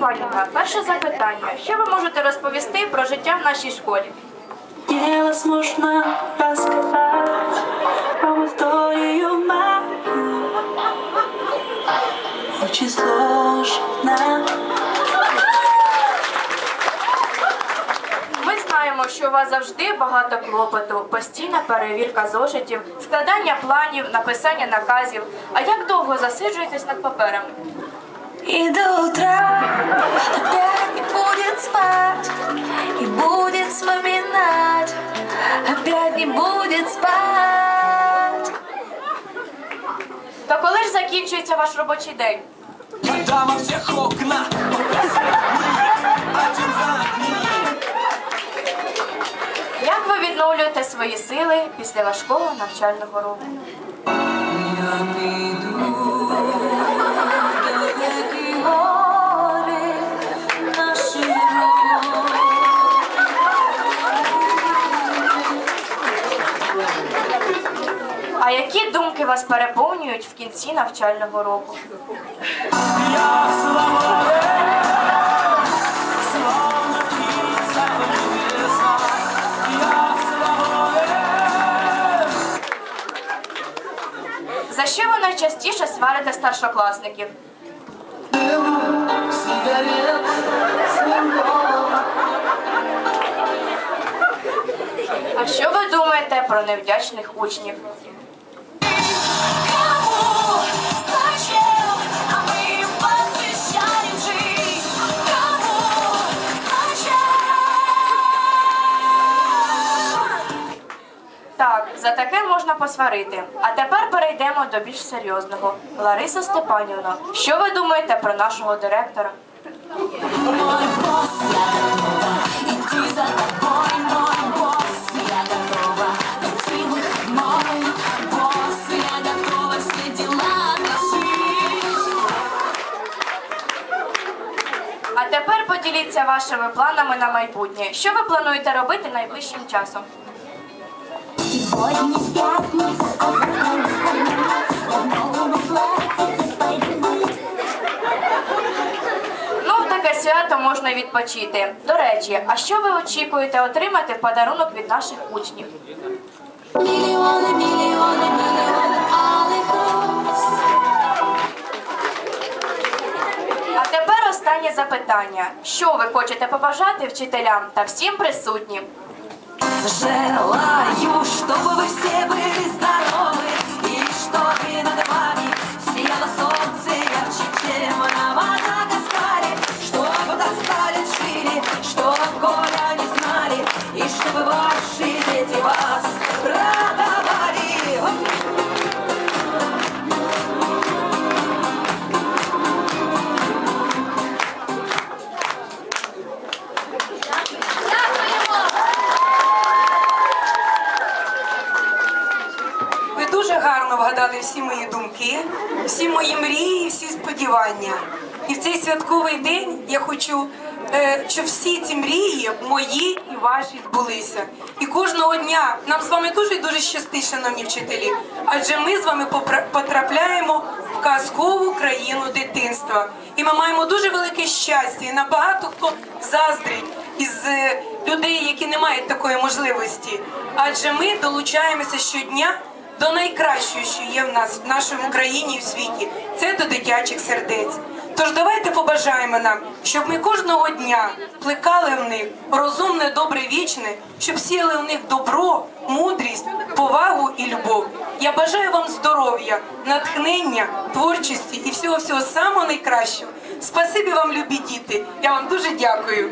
Степанівна, перше запитання. Що ви можете розповісти про життя в нашій школі? Невозможно рассказать вам историю мою. Очень сложно. Ми знаємо, що у вас завжди багато клопоту, постійна перевірка зошитів, складання планів, написання наказів. А як довго засиджуєтесь над паперами? И до утра спать И будет вспоминать Опять не будет спать То коли ж закінчується ваш робочий день? Когда во всех окна один за одним. Як ви відновлюєте свої сили після важкого навчального року? Я піду які вас переповнюють в кінці навчального року? За що ви найчастіше сварите старшокласників? А що ви думаєте про невдячних учнів? За таке можна посварити. А тепер перейдемо до більш серйозного. Лариса Степанівна, що ви думаєте про нашого директора? А тепер поділіться вашими планами на майбутнє. Що ви плануєте робити найближчим часом? Сегодня пятница, а завтра выходной. Я в новом платьице пойду. Ну, в таке свято можна відпочити. До речі, а що ви очікуєте отримати в подарунок від наших учнів? Миллионы, миллионы, миллионы алых роз. А тепер останнє запитання: що ви хочете побажати вчителям та всім присутнім? Желаю, чтобы вы все были здоровы Гарно всі мої думки, всі мої мрії, всі сподівання. І в цей святковий день я хочу, е, щоб всі ці мрії мої і ваші збулися. І кожного дня нам з вами дуже дуже щастить, шановні вчителі, адже ми з вами потрапляємо в казкову країну дитинства. І ми маємо дуже велике щастя. І набагато хто заздрить із е, людей, які не мають такої можливості. Адже ми долучаємося щодня до найкращого, що є в нас в нашому країні і в світі. Це до дитячих сердець. Тож давайте побажаємо нам, щоб ми кожного дня плекали в них розумне, добре, вічне, щоб сіяли в них добро, мудрість, повагу і любов. Я бажаю вам здоров'я, натхнення, творчості і всього всього самого найкращого. Спасибі вам, любі діти. Я вам дуже дякую.